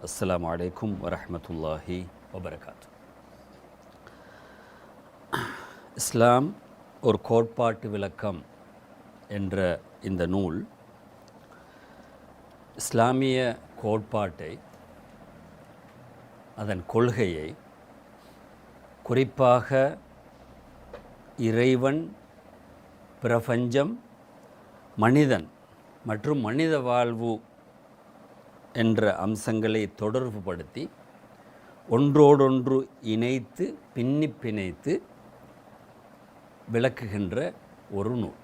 அஸ்லாம் வலைக்கும் வரமத்துல்லாஹி வபரகாத் இஸ்லாம் ஒரு கோட்பாட்டு விளக்கம் என்ற இந்த நூல் இஸ்லாமிய கோட்பாட்டை அதன் கொள்கையை குறிப்பாக இறைவன் பிரபஞ்சம் மனிதன் மற்றும் மனித வாழ்வு என்ற அம்சங்களை தொடர்புபடுத்தி ஒன்றோடொன்று இணைத்து பின்னி பிணைத்து விளக்குகின்ற ஒரு நூல்.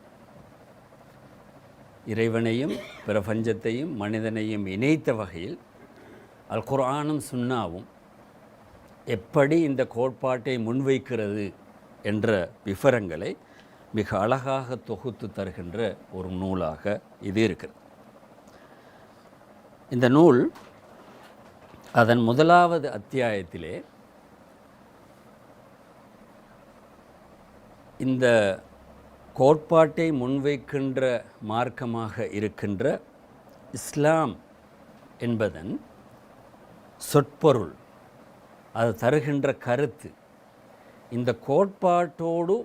இறைவனையும் பிரபஞ்சத்தையும் மனிதனையும் இணைத்த வகையில் அல் குரானும் சுன்னாவும் எப்படி இந்த கோட்பாட்டை முன்வைக்கிறது என்ற விவரங்களை மிக அழகாக தொகுத்து தருகின்ற ஒரு நூலாக இது இருக்கிறது. இந்த நூல் அதன் முதலாவது அத்தியாயத்திலே இந்த கோட்பாட்டை முன்வைக்கின்ற மார்க்கமாக இருக்கின்ற இஸ்லாம் என்பதன் சொற்பொருள் அது தருகின்ற கருத்து. இந்த கோட்பாட்டோடு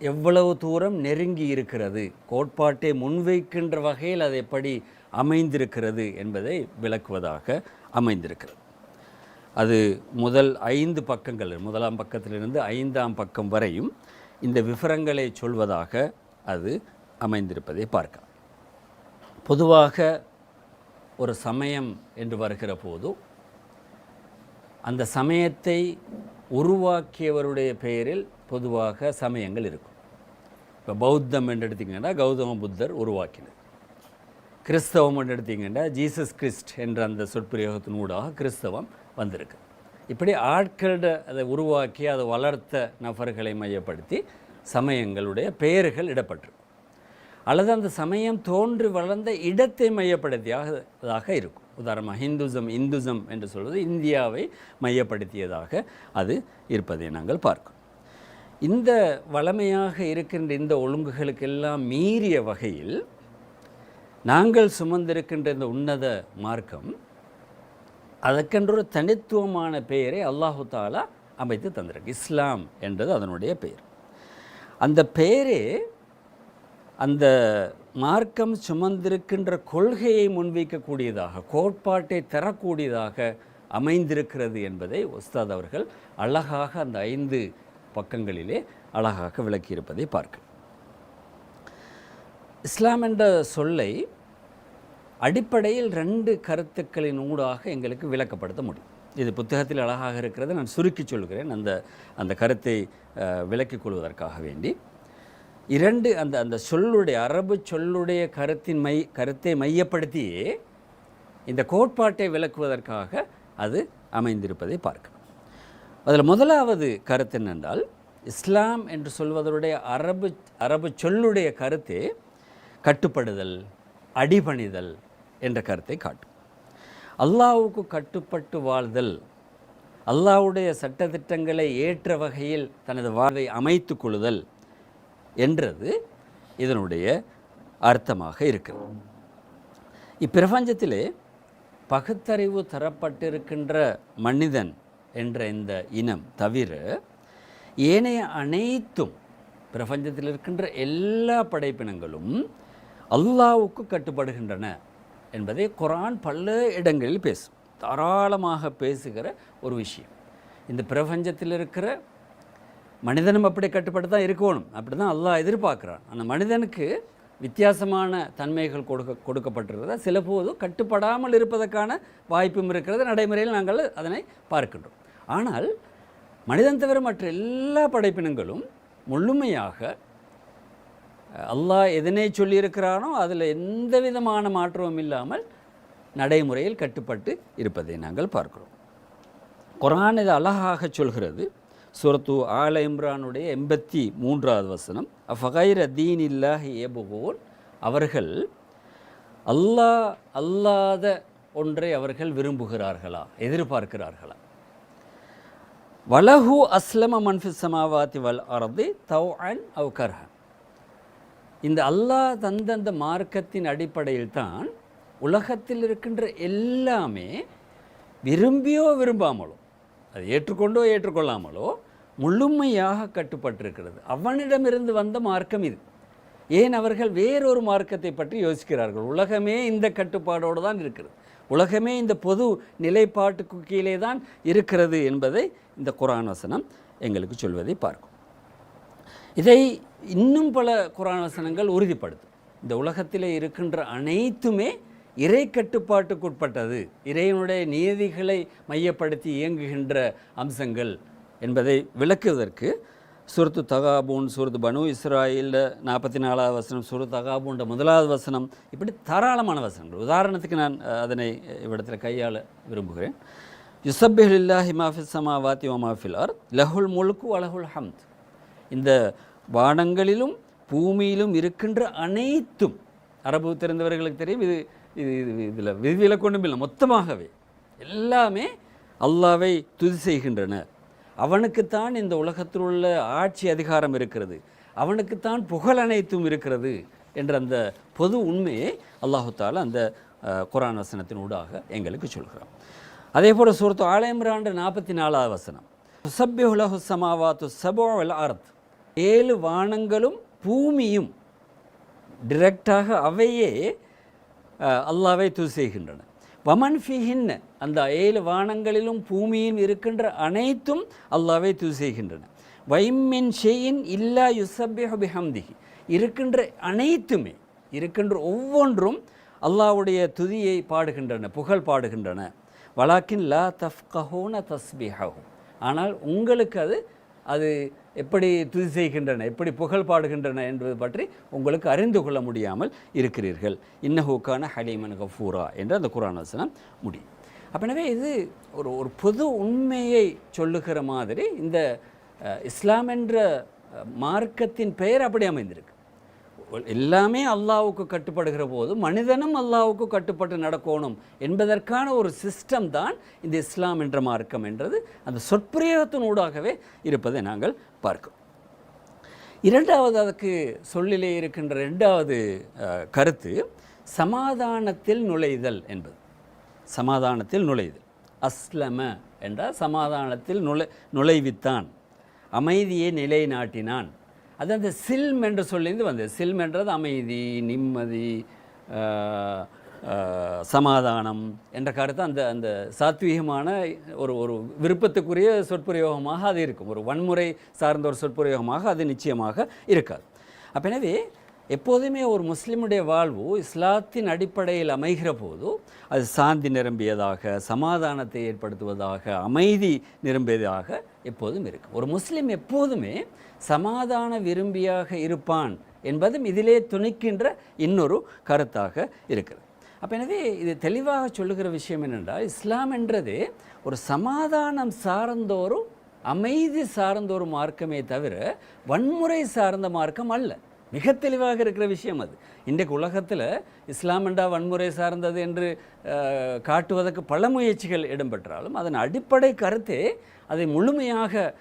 எவ்வளவு தூரம் நெருங்கி இருக்கிறது? கோட்பாட்டை முன்வைக்கின்ற வகையில் அது எப்படி அமைந்திருக்கிறது என்பதை விளக்குவதாக அமைந்திருக்கிறது. அது முதல் ஐந்து பக்கங்கள் முதலாம் பக்கத்திலிருந்து ஐந்தாம் பக்கம் வரையும் இந்த விவரங்களை சொல்வதாக அது அமைந்திருப்பதை பார்க்கலாம். பொதுவாக ஒரு சமயம் என்று வருகிற போது அந்த சமயத்தை உருவாக்கியவருடைய பெயரில் பொதுவாக சமயங்கள் இருக்கும். இப்போ பௌத்தம் என்று எடுத்திங்கன்னா கௌதம புத்தர் உருவாக்கினது கிறிஸ்தவம் எடுத்தீங்கன்னா ஜீசஸ் கிறிஸ்ட் என்ற அந்த சொற்பிரயோகத்தின் ஊடாக கிறிஸ்தவம் வந்திருக்கு. இப்படி ஆட்களிட அதை உருவாக்கி அதை வளர்த்த நபர்களை மையப்படுத்தி சமயங்களுடைய பெயர்கள் இடப்பட்டிருக்கும். அல்லது அந்த சமயம் தோன்றி வளர்ந்த இடத்தை மையப்படுத்தியதாக இருக்கும். உதாரணமாக ஹிந்துசம் இந்துசம் என்று சொல்வது இந்தியாவை மையப்படுத்தியதாக அது இருப்பதை நாங்கள் பார்க்கிறோம். இந்த வளமையாக இருக்கின்ற இந்த ஒழுங்குகளுக்கெல்லாம் மீறிய வகையில் நாங்கள் சுமந்திருக்கின்ற இந்த உன்னத மார்க்கம் அதற்கென்று ஒரு தனித்துவமான பெயரை அல்லாஹு தாலா அமைத்து தந்திருக்கு. இஸ்லாம் என்றது அதனுடைய பெயர். அந்த பெயரே அந்த மார்க்கம் சுமந்திருக்கின்ற கொள்கையை முன்வைக்கக்கூடியதாக கோட்பாட்டை தரக்கூடியதாக அமைந்திருக்கிறது என்பதை உஸ்தாத் அவர்கள் அழகாக அந்த ஐந்து பக்கங்களிலே அழகாக விளக்கியிருப்பதை பார்க்க இஸ்லாம் என்ற சொல்லை அடிப்படையில் ரெண்டு கருத்துக்களின் ஊடாக எங்களுக்கு விளக்கப்படுத்த முடியும். இது புத்தகத்தில் அழகாக இருக்கிறது. நான் சுருக்கி சொல்கிறேன். அந்த அந்த கருத்தை விளக்கிக் கொள்வதற்காக வேண்டி. இரண்டு அந்த அந்த சொல்லுடைய அரபு சொல்லுடைய கருத்தின் மை கருத்தை மையப்படுத்தியே இந்த கோட்பாட்டை விளக்குவதற்காக அது அமைந்திருப்பதை பார்க்கலாம். அதில் முதலாவது கருத்து என்னென்றால் இஸ்லாம் என்று சொல்வதனுடைய அரபு அரபு சொல்லுடைய கருத்து கட்டுப்படுதல் அடிபணிதல் என்ற கருத்தை காட்டும். அல்லாவுக்கு கட்டுப்பட்டு வாழ்தல் அல்லாவுடைய சட்டத்திட்டங்களை ஏற்ற வகையில் தனது வாழ்வை அமைத்து கொள்ளுதல் என்றது இதனுடைய அர்த்தமாக இருக்கிறது. இப்பிரபஞ்சத்திலே பகுத்தறிவு தரப்பட்டிருக்கின்ற மனிதன் என்ற இந்த இனம் தவிர ஏனைய அனைத்தும் பிரபஞ்சத்தில் இருக்கின்ற எல்லா படைப்பினங்களும் அல்லாவுக்கு கட்டுப்படுகின்றன. என்பதை குரான் பல இடங்களில் பேசும். தாராளமாக பேசுகிற ஒரு விஷயம். இந்த பிரபஞ்சத்தில் இருக்கிற மனிதனும் அப்படி கட்டுப்பட்டு தான் இருக்கணும். அப்படி தான் அல்லாஹ் எதிர்பார்க்குறான். அந்த மனிதனுக்கு வித்தியாசமான தன்மைகள் கொடுக்க கொடுக்கப்பட்டிருக்கிறத சில போது கட்டுப்படாமல் இருப்பதற்கான வாய்ப்பும் இருக்கிறது. நடைமுறையில் நாங்கள் அதனை பார்க்கின்றோம். ஆனால் மனிதன் தவிர மற்ற எல்லா படைப்பினங்களும் முழுமையாக அல்லாஹ் எதனை சொல்லியிருக்கிறானோ அதில் எந்த விதமான மாற்றமும் இல்லாமல் நடைமுறையில் கட்டுப்பட்டு இருப்பதை நாங்கள் பார்க்கிறோம். குரான் இது அழகாக சொல்கிறது. சுரத்து ஆல இம்ரானுடைய எண்பத்தி மூன்றாவது வசனம் அஃபகைர தீன் இல்லாஹ் ஏபுகோன் அவர்கள் அல்லாஹ் அல்லாத ஒன்றை அவர்கள் விரும்புகிறார்களா? எதிர்பார்க்கிறார்களா? வலஹு அஸ்லம மன்ஃபி சமாவாத்தி வல் அரபி தௌ அன் அவ் கர்ஹன். இந்த அல்லாஹ் தந்த அந்த மார்க்கத்தின் அடிப்படையில் தான் உலகத்தில் இருக்கின்ற எல்லாமே விரும்பியோ விரும்பாமலோ அது ஏற்றுக்கொண்டோ ஏற்றுக்கொள்ளாமலோ முழுமையாக கட்டுப்பட்டிருக்கிறது. அவனிடமிருந்து வந்த மார்க்கம் இது. ஏன் அவர்கள் வேறொரு மார்க்கத்தை பற்றி யோசிக்கிறார்கள்? உலகமே இந்த கட்டுப்பாடோடு தான் இருக்கிறது. உலகமே இந்த பொது நிலைப்பாட்டுக்கு கீழே தான் இருக்கிறது என்பதை இந்த குரான் வசனம் எங்களுக்கு சொல்வதை பார்க்கும். இதை இன்னும் பல குரான் வசனங்கள் உறுதிப்படுத்தும். இந்த உலகத்திலே இருக்கின்ற அனைத்துமே இறை கட்டுப்பாட்டுக்குட்பட்டது இறைவனுடைய நியதிகளை மையப்படுத்தி இயங்குகின்ற அம்சங்கள் என்பதை விளக்குவதற்கு சுருத்து தகாபூன் சூரத்து பனு இஸ்ராயில் நாற்பத்தி நாலாவது வசனம் சூரத் தகாபூன்ற முதலாவது வசனம் இப்படி தாராளமான வசனங்கள். உதாரணத்துக்கு நான் அதனை இவ்விடத்தில் கையாள விரும்புகிறேன். யுசப்பில்லாஹி சமா சமாவாத்தி வமாஃபில் ஆர் லஹுல் முழுக்கு அலஹுல் ஹம்த். இந்த வானங்களிலும் பூமியிலும் இருக்கின்ற அனைத்தும் அரபு தெரிந்தவர்களுக்கு தெரியும் இது இது இது இதில் விதிவிலக்கொண்டும் இல்லை மொத்தமாகவே. எல்லாமே அல்லாவை துதி செய்கின்றன அவனுக்குத்தான் இந்த உலகத்தில் உள்ள ஆட்சி அதிகாரம் இருக்கிறது. அவனுக்குத்தான் புகழ் அனைத்தும் இருக்கிறது என்ற அந்த பொது உண்மையை அல்லாஹு அந்த குரான் வசனத்தின் ஊடாக எங்களுக்கு சொல்கிறான். அதே போல் சூரத்து ஆலயம்ராண்டு நாற்பத்தி நாலாவது வசனம். சபியுலகு சமாவாத்து சபோ அர்த் ஏழு வானங்களும் பூமியும் டிரெக்டாக அவையே அல்லாவை துதி செய்கின்றன. வமன் ஃபிஹின் அந்த ஏழு வானங்களிலும் பூமியும் இருக்கின்ற அனைத்தும் அல்லாவை துதி செய்கின்றன. வைமின் ஷெயின் இல்லா யுசப்பிஹு பிஹம்திஹி. இருக்கின்ற அனைத்துமே இருக்கின்ற ஒவ்வொன்றும் அல்லாஹ்வுடைய துதியை பாடுகின்றன புகழ் பாடுகின்றன. வலாக்கின் லா தஃப்கஹோன தஸ்பிஹஹு. ஆனால் உங்களுக்கு அது அது எப்படி துதி செய்கின்றன எப்படி புகழ் பாடுகின்றன என்பது பற்றி உங்களுக்கு அறிந்து கொள்ள முடியாமல் இருக்கிறீர்கள். இன்னஹூக்கான ஹலீமன் கஃபூரா என்று அந்த குரான் வசனம் முடியும் அப்படினவே இது ஒரு ஒரு பொது உண்மையை சொல்லுகிற மாதிரி இந்த இஸ்லாம் என்ற மார்க்கத்தின் பெயர் அப்படி அமைந்திருக்கு. எல்லாமே அல்லாவுக்கு கட்டுப்படுகிற போது மனிதனும் அல்லாவுக்கு கட்டுப்பட்டு நடக்கணும் என்பதற்கான ஒரு சிஸ்டம் தான் இந்த இஸ்லாம் என்ற மார்க்கம் என்றது. அந்த சொற்பிரயோகத்தின் ஊடாகவே இருப்பதை நாங்கள் பார்க்கிறோம். இரண்டாவது அதுக்கு சொல்லிலே இருக்கின்ற இரண்டாவது கருத்து சமாதானத்தில் நுழைதல் என்பது. சமாதானத்தில் நுழைதல். அஸ்லம என்றால் சமாதானத்தில் நுழை நுழைவித்தான். அமைதியை நிலைநாட்டினான். அது அந்த சில்ம் என்ற சொல்லிருந்து வந்தது. சில்ம் என்றது அமைதி நிம்மதி சமாதானம் என்ற கருத்து அந்த அந்த சாத்வீகமான ஒரு ஒரு விருப்பத்துக்குரிய சொற்பிரயோகமாக அது இருக்கும். ஒரு வன்முறை சார்ந்த ஒரு சொற்பிரயோகமாக அது நிச்சயமாக இருக்காது. அப்போ எனவே எப்போதுமே ஒரு முஸ்லீமுடைய வாழ்வு இஸ்லாத்தின் அடிப்படையில் அமைகிற போது அது சாந்தி நிரம்பியதாக சமாதானத்தை ஏற்படுத்துவதாக அமைதி நிரம்பியதாக எப்போதும் இருக்கும். ஒரு முஸ்லீம் எப்போதுமே சமாதான விரும்பியாக இருப்பான் என்பதும் இதிலே துணிக்கின்ற இன்னொரு கருத்தாக இருக்கிறது. அப்போ எனவே இது தெளிவாக சொல்லுகிற விஷயம் என்னென்றால் இஸ்லாம் என்றது ஒரு சமாதானம் சார்ந்தோரும் அமைதி சார்ந்த ஒரு மார்க்கமே தவிர வன்முறை சார்ந்த மார்க்கம் அல்ல. மிக தெளிவாக இருக்கிற விஷயம் அது. இன்றைக்கு உலகத்தில் இஸ்லாம் வன்முறை சார்ந்தது என்று காட்டுவதற்கு பல முயற்சிகள் இடம்பெற்றாலும் அதன் அடிப்படை கருத்தே அதை முழுமையாக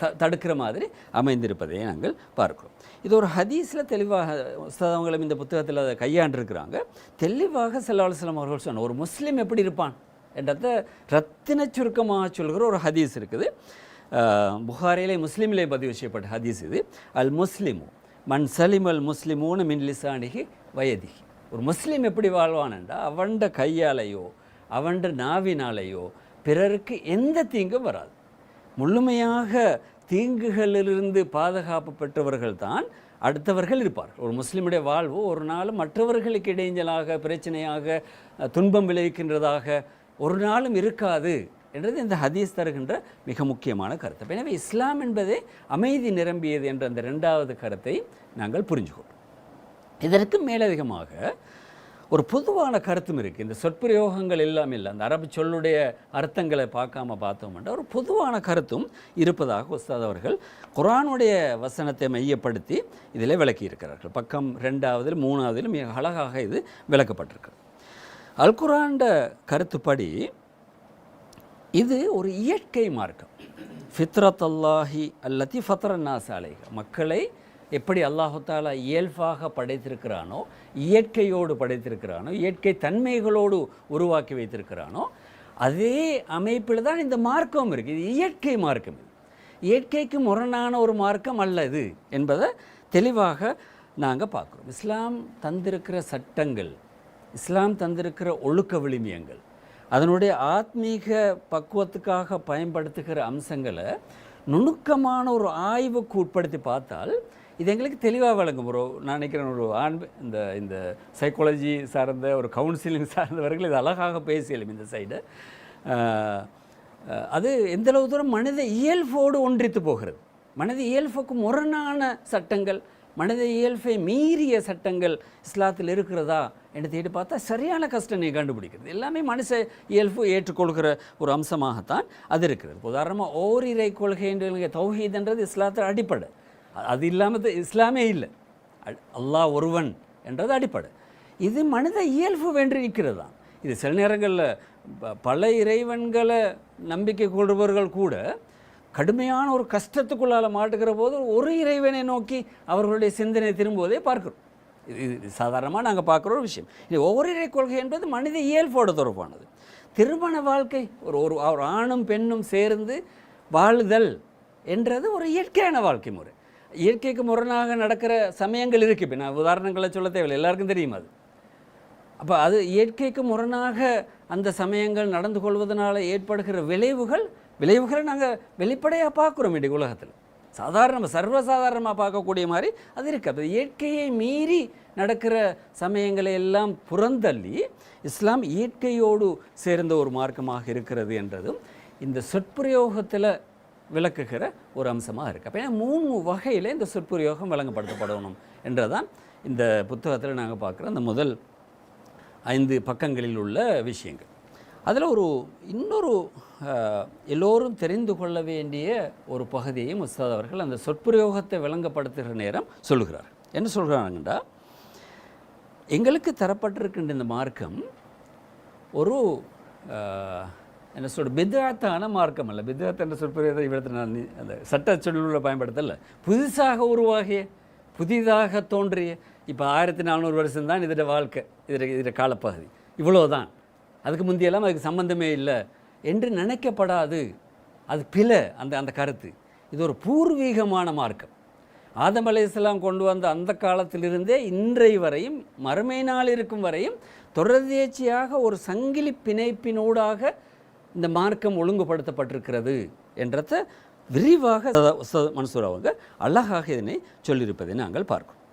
த தடுக்கிற மாதிரி அமைந்திருப்பதை நாங்கள் பார்க்கிறோம். இது ஒரு ஹதீஸில் தெளிவாக உஸ்தாத் இந்த புத்தகத்தில் அதை கையாண்டிருக்கிறாங்க. தெளிவாக செல்லாலுசலம் அவர்கள் சொன்ன ஒரு முஸ்லீம் எப்படி இருப்பான்? என்றத ரத்தின சுருக்கமாக சொல்கிற ஒரு ஹதீஸ் இருக்குது. புகாரிலே முஸ்லீமிலே பதிவு செய்யப்பட்ட ஹதீஸ் இது அல் முஸ்லிமு மன் சலிம் அல் முஸ்லிமூன மின் லிசானிகி வயதிகி ஒரு முஸ்லீம் எப்படி வாழ்வானண்டா அவன்ட கையாலையோ அவண்ட நாவினாலேயோ பிறருக்கு எந்த தீங்கும் வராது முழுமையாக தீங்குகளிலிருந்து பாதுகாப்பு பெற்றவர்கள் தான் அடுத்தவர்கள் இருப்பார்கள் ஒரு முஸ்லீமுடைய வாழ்வு ஒரு நாளும் மற்றவர்களுக்கு இடைஞ்சலாக பிரச்சனையாக துன்பம் விளைவிக்கின்றதாக ஒரு நாளும் இருக்காது என்றது இந்த ஹதீஸ் தருகின்ற மிக முக்கியமான கருத்து. எனவே இஸ்லாம் என்பதே அமைதி நிரம்பியது என்ற அந்த ரெண்டாவது கருத்தை நாங்கள் புரிஞ்சுக்கொள்வோம் இதற்கு மேலதிகமாக ஒரு பொதுவான கருத்தும் இருக்குது இந்த சொற்பிரயோகங்கள் எல்லாம் இல்லை. அந்த அரபு சொல்லுடைய அர்த்தங்களை பார்க்காம பார்த்தோம்னா ஒரு பொதுவான கருத்தும் இருப்பதாக உஸ்தாத் அவர்கள் குரானுடைய வசனத்தை மையப்படுத்தி இதில் விளக்கி இருக்கிறார்கள் பக்கம் ரெண்டாவதில் மூணாவதிலும் மிக அழகாக இது விளக்கப்பட்டிருக்கு. அல் குரான்ட கருத்துப்படி இது ஒரு இயற்கை மார்க்கம். ஃபித்ரத் அல்லாஹி அல்லத்தி ஃபத்ரன் நாஸ் மக்களை எப்படி அல்லாஹு இயல்பாக படைத்திருக்கிறானோ இயற்கையோடு படைத்திருக்கிறானோ இயற்கை தன்மைகளோடு உருவாக்கி வைத்திருக்கிறானோ அதே அமைப்பில் தான் இந்த மார்க்கம் இருக்குது இது இயற்கை மார்க்கம் இது. இயற்கைக்கு முரணான ஒரு மார்க்கம் அல்ல இது என்பதை தெளிவாக நாங்கள் பார்க்குறோம். இஸ்லாம் தந்திருக்கிற சட்டங்கள் இஸ்லாம் தந்திருக்கிற ஒழுக்க விளிமியங்கள் அதனுடைய ஆத்மீக பக்குவத்துக்காக பயன்படுத்துகிற அம்சங்களை நுணுக்கமான ஒரு ஆய்வுக்கு உட்படுத்தி பார்த்தால் இது எங்களுக்கு தெளிவாக விளங்கும். ப்ரோ நான் நினைக்கிறேன் ஒரு ஆண் இந்த இந்த சைக்காலஜி சார்ந்த ஒரு கவுன்சிலிங் சார்ந்தவர்கள் இது அழகாக பேசியலும் இந்த சைடு அது எந்தளவு தூரம் மனித இயல்போடு ஒன்றித்து போகிறது. மனித இயல்புக்கு முரணான சட்டங்கள் மனித இயல்பை மீறிய சட்டங்கள் இஸ்லாத்தில் இருக்கிறதா என்று தேடி பார்த்தா சரியான கஷ்டம் நீ கண்டுபிடிக்கிறது. எல்லாமே மனுஷ இயல்பு ஏற்றுக்கொள்கிற ஒரு அம்சமாகத்தான் அது இருக்கிறது. உதாரணமாக ஓரிரை கொள்கை என்று தௌஹீதுன்றது இஸ்லாத்தில் அடிப்படை. அது இல்லாமல் இஸ்லாமே இல்லை. அல்லாஹ் ஒருவன் என்றது அடிப்படை. இது மனித இயல்பு வென்று நிற்கிறது தான் இது சில நேரங்களில் ப- பல இறைவன்களை நம்பிக்கை கொள்பவர்கள் கூட கடுமையான ஒரு கஷ்டத்துக்குள்ளால மாட்டுகிற போது ஒரு இறைவனை நோக்கி அவர்களுடைய சிந்தனை திரும்புவதை பார்க்கிறோம். இது சாதாரணமாக நாங்கள் பார்க்குற ஒரு விஷயம். இது ஒவ்வொரு இறை கொள்கை என்பது மனித இயல்போடு தொடர்பானது. திருமண வாழ்க்கை ஒரு ஒரு ஒரு ஆணும் பெண்ணும் சேர்ந்து வாழுதல் என்றது ஒரு இயற்கையான வாழ்க்கை முறை. இயற்கைக்கு முரணாக நடக்கிற சமயங்கள் இருக்குது இப்போ நான் உதாரணங்களை சொல்ல தேவையில்லை. எல்லாருக்கும் தெரியும் அது? அப்போ அது இயற்கைக்கு முரணாக அந்த சமயங்கள் நடந்து கொள்வதனால் ஏற்படுகிற விளைவுகள் விளைவுகளை நாங்கள் வெளிப்படையாக பார்க்குறோம் இன்றைக்கு உலகத்தில். சாதாரண சர்வசாதாரணமாக பார்க்கக்கூடிய மாதிரி அது இருக்குது இயற்கையை மீறி நடக்கிற சமயங்களை எல்லாம் புறந்தள்ளி இஸ்லாம் இயற்கையோடு சேர்ந்த ஒரு மார்க்கமாக இருக்கிறது என்றதும் இந்த சொற்பிரயோகத்தில் விளக்குகிற ஒரு அம்சமாக இருக்குது அப்போ ஏன்னா மூணு வகையில் இந்த சொற்பிரயோகம் வழங்கப்படுத்தப்படணும் என்றதான் இந்த புத்தகத்தில் நாங்கள் பார்க்குற அந்த முதல் ஐந்து பக்கங்களில் உள்ள விஷயங்கள். அதில் ஒரு இன்னொரு எல்லோரும் தெரிந்து கொள்ள வேண்டிய ஒரு பகுதியையும் உஸ்தாத் அவர்கள் அந்த சொற்பிரயோகத்தை விளங்கப்படுத்துகிற நேரம் சொல்லுகிறார். என்ன சொல்கிறாங்கண்டா எங்களுக்கு தரப்பட்டிருக்கின்ற இந்த மார்க்கம் ஒரு என்ன சொல்ற பித்தாத்தான மார்க்கம் அல்ல. பித்தாத் என்ற சொற்பிரயோகத்தை இவ்விடத்தில் நான் அந்த சட்ட சொல்லுள்ள பயன்படுத்தலை. புதுசாக உருவாகிய புதிதாக தோன்றிய இப்போ ஆயிரத்தி நானூறு வருஷம் தான் இதோட வாழ்க்கை இதில் இதில் காலப்பகுதி. இவ்வளோதான் அதுக்கு முந்தியெல்லாம் அதுக்கு சம்மந்தமே இல்லை. என்று நினைக்கப்படாது. அது பிழை அந்த அந்த கருத்து. இது ஒரு பூர்வீகமான மார்க்கம். ஆதம் இஸ்லாம் கொண்டு வந்த அந்த காலத்திலிருந்தே இன்றை வரையும் மறுமை நாள் இருக்கும் வரையும் தொடர்ந்தேர்ச்சியாக ஒரு சங்கிலி பிணைப்பினூடாக இந்த மார்க்கம் ஒழுங்குபடுத்தப்பட்டிருக்கிறது என்றத விரிவாக உஸ்தாத் மன்சூர் அவங்க அழகாக இதனை சொல்லியிருப்பதை நாங்கள் பார்க்கிறோம்.